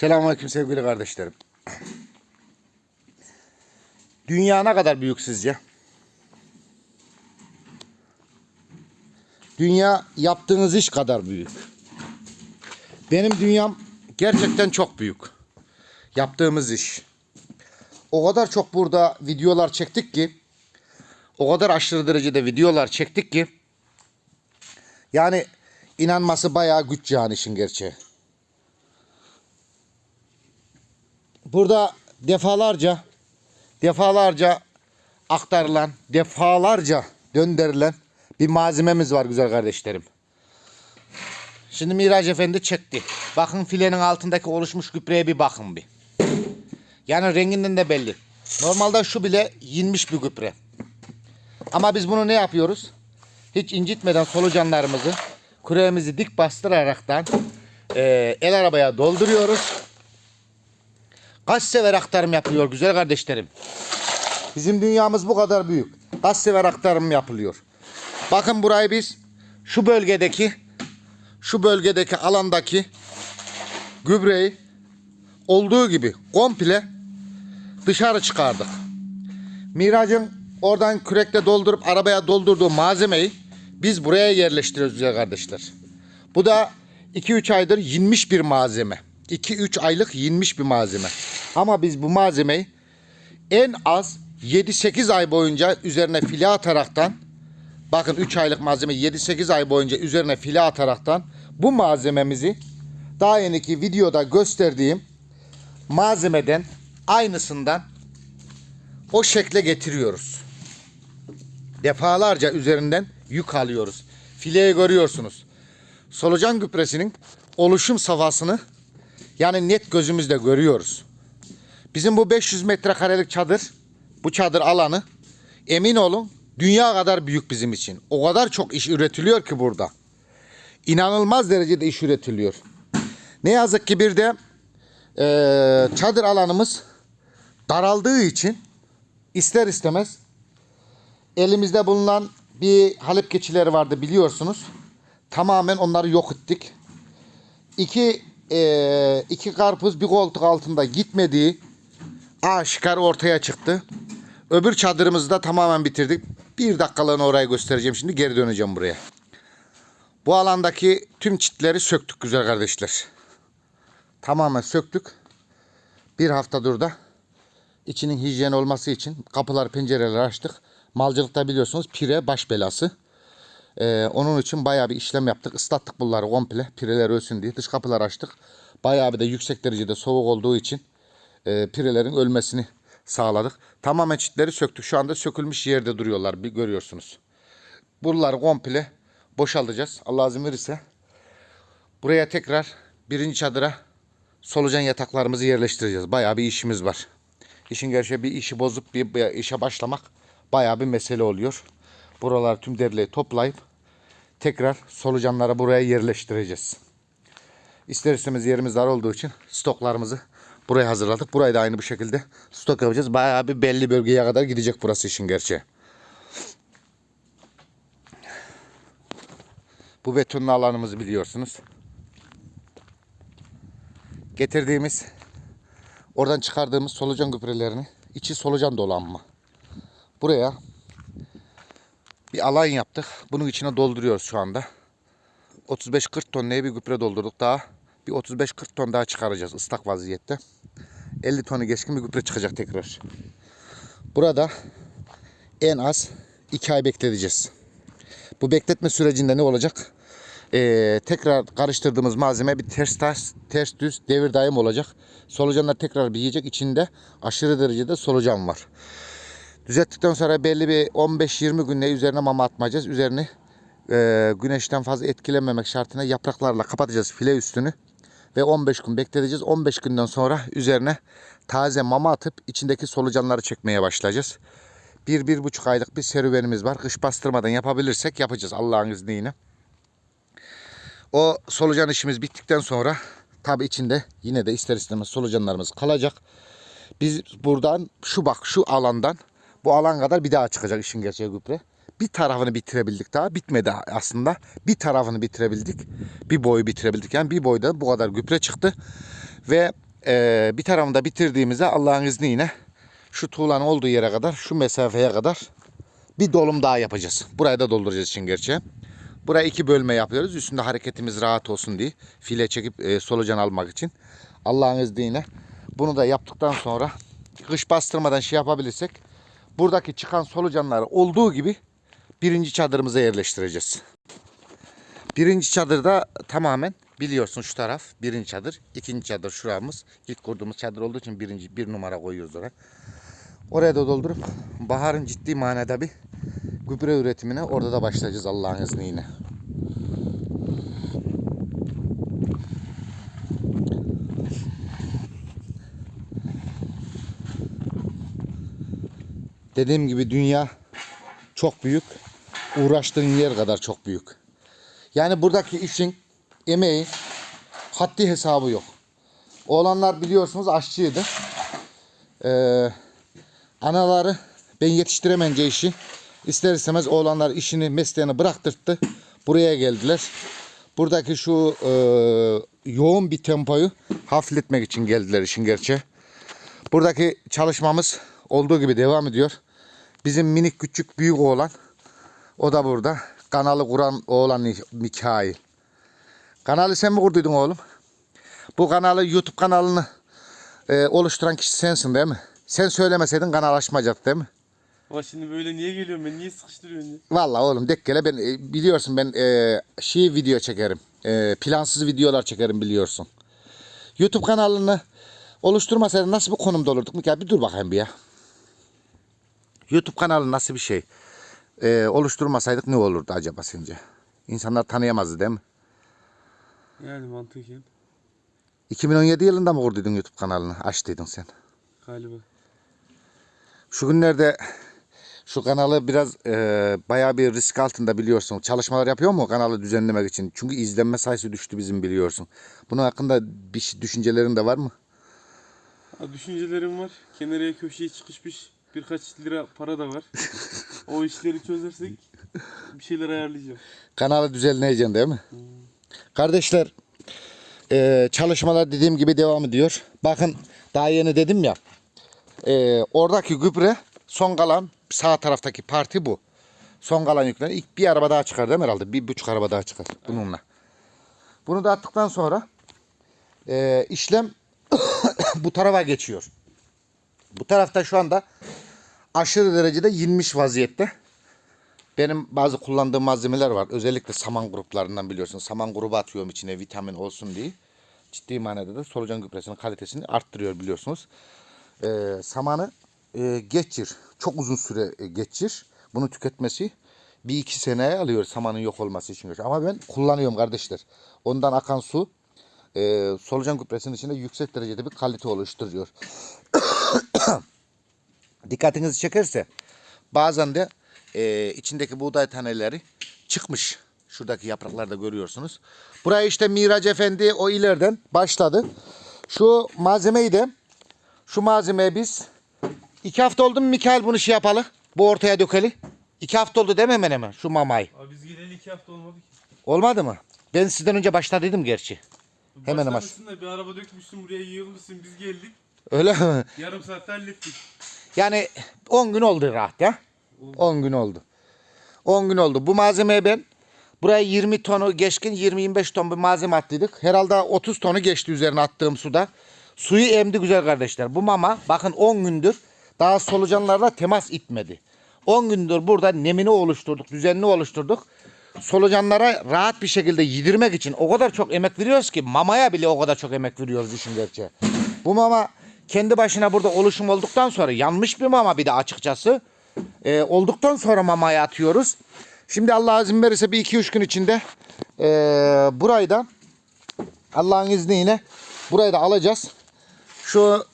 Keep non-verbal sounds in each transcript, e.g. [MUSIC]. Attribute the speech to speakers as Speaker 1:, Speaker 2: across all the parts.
Speaker 1: Selamünaleyküm sevgili kardeşlerim. Dünya ne kadar büyük sizce? Dünya yaptığınız iş kadar büyük. Benim dünyam gerçekten çok büyük. Yaptığımız iş. O kadar çok burada videolar çektik ki o kadar aşırı derecede videolar çektik ki yani inanması bayağı güç yani işin gerçeği. Burada defalarca defalarca aktarılan, defalarca döndürülen bir malzememiz var güzel kardeşlerim. Şimdi Miraç Efendi çekti. Bakın filenin altındaki oluşmuş gübreye bir bakın bir. Yani renginden de belli. Normalde şu bile yinmiş bir gübre. Ama biz bunu ne yapıyoruz? Hiç incitmeden solucanlarımızı küreğimizi dik bastıraraktan eee, el arabaya dolduruyoruz. Kaç sever aktarım yapılıyor güzel kardeşlerim. Bizim dünyamız bu kadar büyük. Kaç sever aktarım yapılıyor. Bakın burayı biz şu bölgedeki şu bölgedeki alandaki gübreyi olduğu gibi komple dışarı çıkardık. Miracın oradan kürekle doldurup arabaya doldurduğu malzemeyi biz buraya yerleştiriyoruz güzel kardeşler. Bu da 2-3 aydır yinmiş bir malzeme. 2-3 aylık yinmiş bir malzeme. Ama biz bu malzemeyi en az 7-8 ay boyunca üzerine file ataraktan bakın 3 aylık malzeme 7-8 ay boyunca üzerine file ataraktan bu malzememizi daha yeniki videoda gösterdiğim malzemeden aynısından o şekle getiriyoruz. Defalarca üzerinden yük alıyoruz. Fileyi görüyorsunuz. Solucan gübresinin oluşum safhasını yani net gözümüzle görüyoruz. Bizim bu 500 metrekarelik çadır, bu çadır alanı emin olun dünya kadar büyük bizim için. O kadar çok iş üretiliyor ki burada. İnanılmaz derecede iş üretiliyor. Ne yazık ki bir de eee, çadır alanımız daraldığı için ister istemez elimizde bulunan bir Halep keçileri vardı biliyorsunuz. Tamamen onları yok ettik. İki, eee, iki karpuz bir koltuk altında gitmediği aşikar ortaya çıktı. Öbür çadırımızı da tamamen bitirdik. Bir dakikalığına orayı göstereceğim şimdi geri döneceğim buraya. Bu alandaki tüm çitleri söktük güzel kardeşler. Tamamen söktük. Bir haftadır da içinin hijyen olması için kapılar pencereleri açtık. Malcılıkta biliyorsunuz pire baş belası. Ee, onun için bayağı bir işlem yaptık. Islattık bunları komple. Pireler ölsün diye. Dış kapılar açtık. Bayağı bir de yüksek derecede soğuk olduğu için e, pirelerin ölmesini sağladık. Tamamen çitleri söktük. Şu anda sökülmüş yerde duruyorlar. Bir görüyorsunuz. Buraları komple boşaltacağız. Allah izin verirse. Buraya tekrar birinci çadıra solucan yataklarımızı yerleştireceğiz. Bayağı bir işimiz var. İşin gerçeği bir işi bozup bir işe başlamak bayağı bir mesele oluyor. Buralar tüm derleği toplayıp tekrar solucanları buraya yerleştireceğiz. İster istemez yerimiz dar olduğu için stoklarımızı buraya hazırladık. Burayı da aynı bu şekilde stok yapacağız. Bayağı bir belli bölgeye kadar gidecek burası işin gerçeği. Bu betonlu alanımızı biliyorsunuz. Getirdiğimiz oradan çıkardığımız solucan gübrelerini içi solucan dolanma. Buraya bir alan yaptık. Bunun içine dolduruyoruz şu anda. 35-40 ton neye bir gübre doldurduk daha. Bir 35-40 ton daha çıkaracağız ıslak vaziyette. 50 tonu geçkin bir gübre çıkacak tekrar. Burada en az 2 ay bekleteceğiz. Bu bekletme sürecinde ne olacak? Ee, tekrar karıştırdığımız malzeme bir ters ters, ters düz devir daim olacak. Solucanlar tekrar bir yiyecek. İçinde aşırı derecede solucan var. Düzelttikten sonra belli bir 15-20 günde üzerine mama atmayacağız. Üzerini e, güneşten fazla etkilenmemek şartına yapraklarla kapatacağız file üstünü. Ve 15 gün bekleteceğiz. 15 günden sonra üzerine taze mama atıp içindeki solucanları çekmeye başlayacağız. Bir, bir buçuk aylık bir serüvenimiz var. Kış bastırmadan yapabilirsek yapacağız Allah'ın izniyle. O solucan işimiz bittikten sonra tabi içinde yine de ister istemez solucanlarımız kalacak. Biz buradan şu bak şu alandan bu alan kadar bir daha çıkacak işin gerçeği gübre. Bir tarafını bitirebildik daha. Bitmedi aslında. Bir tarafını bitirebildik. Bir boyu bitirebildik. Yani bir boyda bu kadar gübre çıktı. Ve Ee, bir tarafında bitirdiğimizde Allah'ın izniyle şu tuğlanın olduğu yere kadar, şu mesafeye kadar bir dolum daha yapacağız. Burayı da dolduracağız için gerçi. Buraya iki bölme yapıyoruz. Üstünde hareketimiz rahat olsun diye. File çekip e, solucan almak için. Allah'ın izniyle. Bunu da yaptıktan sonra kış bastırmadan şey yapabilirsek buradaki çıkan solucanları olduğu gibi birinci çadırımıza yerleştireceğiz. Birinci çadırda tamamen biliyorsun şu taraf birinci çadır. ikinci çadır şuramız. İlk kurduğumuz çadır olduğu için birinci bir numara koyuyoruz oraya. Oraya da doldurup baharın ciddi manada bir gübre üretimine orada da başlayacağız Allah'ın izniyle. Dediğim gibi dünya çok büyük. Uğraştığın yer kadar çok büyük. Yani buradaki işin, emeği haddi hesabı yok. Oğlanlar biliyorsunuz aşçıydı. Ee, anaları ben yetiştiremence işi ister istemez oğlanlar işini mesleğini bıraktırttı. Buraya geldiler. Buradaki şu e, yoğun bir tempoyu hafifletmek için geldiler işin gerçeği. Buradaki çalışmamız olduğu gibi devam ediyor. Bizim minik küçük büyük oğlan o da burada. Kanalı kuran oğlan Mikail. Kanalı sen mi kurduydun oğlum? Bu kanalı YouTube kanalını e, oluşturan kişi sensin değil mi? Sen söylemeseydin kanal açmayacaktı değil mi?
Speaker 2: Ama şimdi böyle niye geliyorsun ben niye sıkıştırıyorsun ya?
Speaker 1: Vallahi oğlum dekkele ben e, biliyorsun ben e, şey video çekerim. E, plansız videolar çekerim biliyorsun. YouTube kanalını oluşturmasaydın nasıl bir konumda olurduk? Mikael bir dur bakayım bir ya. YouTube kanalı nasıl bir şey? E, oluşturmasaydık ne olurdu acaba sence? İnsanlar tanıyamazdı değil mi?
Speaker 2: Yani mantıken
Speaker 1: 2017 yılında mı kurduydun YouTube kanalını? Açtıydın sen.
Speaker 2: galiba.
Speaker 1: Şu günlerde şu kanalı biraz e, bayağı bir risk altında biliyorsun. Çalışmalar yapıyor mu kanalı düzenlemek için? Çünkü izlenme sayısı düştü bizim biliyorsun. Bunun hakkında bir şey- düşüncelerin de var mı?
Speaker 2: Ha, düşüncelerim var. Kenarıya köşeye çıkışmış birkaç lira para da var. o işleri çözersek bir şeyler ayarlayacağım.
Speaker 1: Kanalı düzenleyeceksin değil mi? Kardeşler e, çalışmalar dediğim gibi devam ediyor. Bakın daha yeni dedim ya. e, oradaki gübre son kalan sağ taraftaki parti bu. Son kalan yükler. İlk bir araba daha çıkar değil mi herhalde? Bir buçuk araba daha çıkar bununla. Bunu da attıktan sonra e, işlem [COUGHS] bu tarafa geçiyor. Bu tarafta şu anda aşırı derecede yenmiş vaziyette. Benim bazı kullandığım malzemeler var. Özellikle saman gruplarından biliyorsun. Saman grubu atıyorum içine vitamin olsun diye. Ciddi manada da solucan gübresinin kalitesini arttırıyor biliyorsunuz. Ee, samanı e, geçir. Çok uzun süre e, geçir. Bunu tüketmesi bir iki seneye alıyor samanın yok olması için. Ama ben kullanıyorum kardeşler. Ondan akan su e, solucan gübresinin içinde yüksek derecede bir kalite oluşturuyor. [COUGHS] Dikkatinizi çekerse bazen de e, içindeki buğday taneleri çıkmış. Şuradaki yapraklarda görüyorsunuz. Buraya işte Miraç Efendi o ileriden başladı. Şu malzemeyi de şu malzemeyi biz iki hafta oldu mu Mikael bunu şey yapalı? Bu ortaya dökeli. İki hafta oldu değil mi hemen hemen şu mamayı?
Speaker 2: Abi biz geleli iki hafta olmadı ki.
Speaker 1: Olmadı mı? Ben sizden önce başladıydım gerçi. Hemen hemen.
Speaker 2: Başlamışsın da bir araba dökmüşsün buraya yığılmışsın biz geldik.
Speaker 1: Öyle mi?
Speaker 2: Yarım saatte hallettik.
Speaker 1: Yani 10 gün oldu rahat ya. 10 gün oldu. 10 gün oldu. Bu malzemeye ben buraya 20 tonu geçkin 20-25 ton bir malzeme attıydık. Herhalde 30 tonu geçti üzerine attığım suda. Suyu emdi güzel kardeşler. Bu mama bakın 10 gündür daha solucanlarla temas itmedi. 10 gündür burada nemini oluşturduk, düzenini oluşturduk. Solucanlara rahat bir şekilde yedirmek için o kadar çok emek veriyoruz ki mamaya bile o kadar çok emek veriyoruz işin gerçeği. Bu mama kendi başına burada oluşum olduktan sonra yanmış bir mama bir de açıkçası. Ee, olduktan sonra mamaya atıyoruz. Şimdi Allah izin verirse bir iki üç gün içinde ee, burayı da Allah'ın izniyle burayı da alacağız. Şu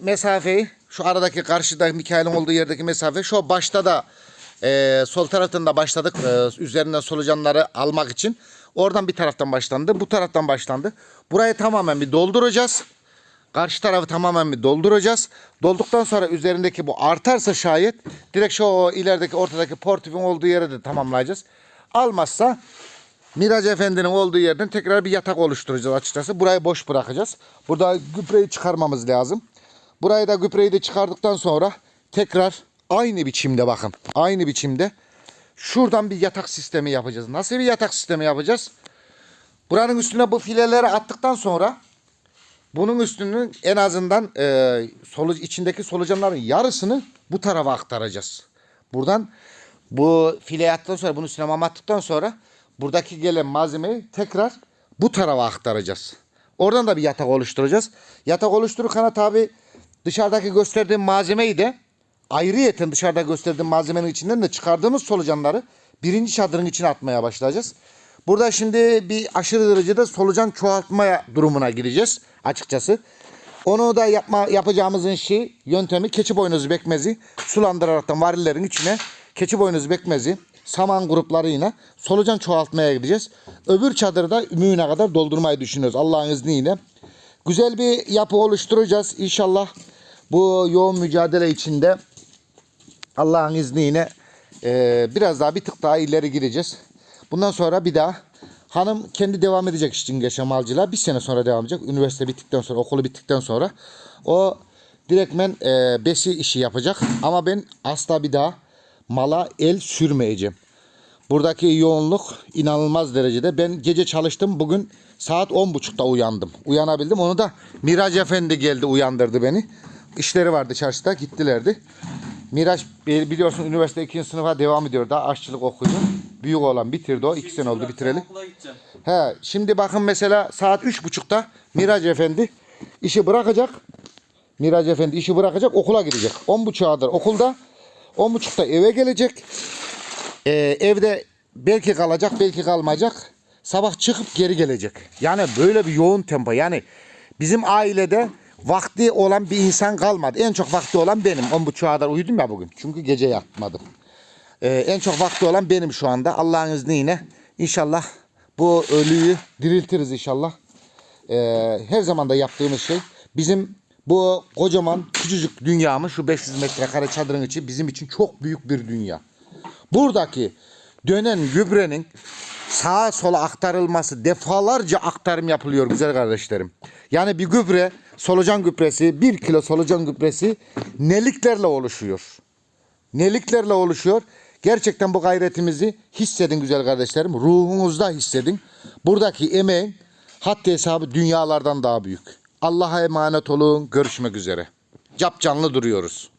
Speaker 1: mesafeyi şu aradaki karşıda Mikail'in olduğu yerdeki mesafe şu başta da e, sol tarafında başladık e, üzerinden solucanları almak için. Oradan bir taraftan başlandı. Bu taraftan başlandı. Burayı tamamen bir dolduracağız. Karşı tarafı tamamen bir dolduracağız. Dolduktan sonra üzerindeki bu artarsa şayet direkt şu o ilerideki ortadaki portifin olduğu yere de tamamlayacağız. Almazsa Miraç Efendi'nin olduğu yerden tekrar bir yatak oluşturacağız açıkçası. Burayı boş bırakacağız. Burada gübreyi çıkarmamız lazım. Burayı da gübreyi de çıkardıktan sonra tekrar aynı biçimde bakın. Aynı biçimde şuradan bir yatak sistemi yapacağız. Nasıl bir yatak sistemi yapacağız? Buranın üstüne bu fileleri attıktan sonra bunun üstünün en azından e, solu, içindeki solucanların yarısını bu tarafa aktaracağız. Buradan bu file attıktan sonra bunu üstüne mama attıktan sonra buradaki gelen malzemeyi tekrar bu tarafa aktaracağız. Oradan da bir yatak oluşturacağız. Yatak oluştururken tabi dışarıdaki gösterdiğim malzemeyi de ayrıyeten dışarıda gösterdiğim malzemenin içinden de çıkardığımız solucanları birinci çadırın içine atmaya başlayacağız. Burada şimdi bir aşırı derecede solucan çoğaltmaya durumuna gireceğiz açıkçası. Onu da yapma, yapacağımızın şey yöntemi keçi boynuzu bekmezi sulandıraraktan varillerin içine keçi boynuzu bekmezi saman gruplarıyla solucan çoğaltmaya gideceğiz. Öbür çadırı da ümüğüne kadar doldurmayı düşünüyoruz Allah'ın izniyle. Güzel bir yapı oluşturacağız inşallah. Bu yoğun mücadele içinde Allah'ın izniyle e, biraz daha bir tık daha ileri gireceğiz. Bundan sonra bir daha hanım kendi devam edecek için yaşamalcılığa. Bir sene sonra devam edecek. Üniversite bittikten sonra, okulu bittikten sonra. O direktmen e, besi işi yapacak. Ama ben asla bir daha mala el sürmeyeceğim. Buradaki yoğunluk inanılmaz derecede. Ben gece çalıştım. Bugün saat 10.30'da uyandım. Uyanabildim. Onu da Miraç Efendi geldi uyandırdı beni. İşleri vardı çarşıda gittilerdi. Miraç e, biliyorsun üniversite 2. sınıfa devam ediyor daha aşçılık okuyor. Büyük olan bitirdi o. 2 sene oldu bitireli. He, şimdi bakın mesela saat üç buçukta Miraç Efendi işi bırakacak. Miraç Efendi işi bırakacak okula gidecek. On buçuğadır okulda. On buçukta eve gelecek. Ee, evde belki kalacak belki kalmayacak. Sabah çıkıp geri gelecek. Yani böyle bir yoğun tempo. Yani bizim ailede vakti olan bir insan kalmadı. En çok vakti olan benim. On buçuğa kadar uyudum ya bugün. Çünkü gece yatmadım. Ee, en çok vakti olan benim şu anda. Allah'ın izniyle inşallah bu ölüyü diriltiriz inşallah. Ee, her zaman da yaptığımız şey bizim bu kocaman küçücük dünyamız şu 500 metrekare çadırın içi bizim için çok büyük bir dünya. Buradaki dönen gübrenin sağa sola aktarılması defalarca aktarım yapılıyor güzel kardeşlerim. Yani bir gübre solucan gübresi bir kilo solucan gübresi neliklerle oluşuyor neliklerle oluşuyor. Gerçekten bu gayretimizi hissedin güzel kardeşlerim. Ruhunuzda hissedin. Buradaki emeğin haddi hesabı dünyalardan daha büyük. Allah'a emanet olun. Görüşmek üzere. Cap canlı duruyoruz.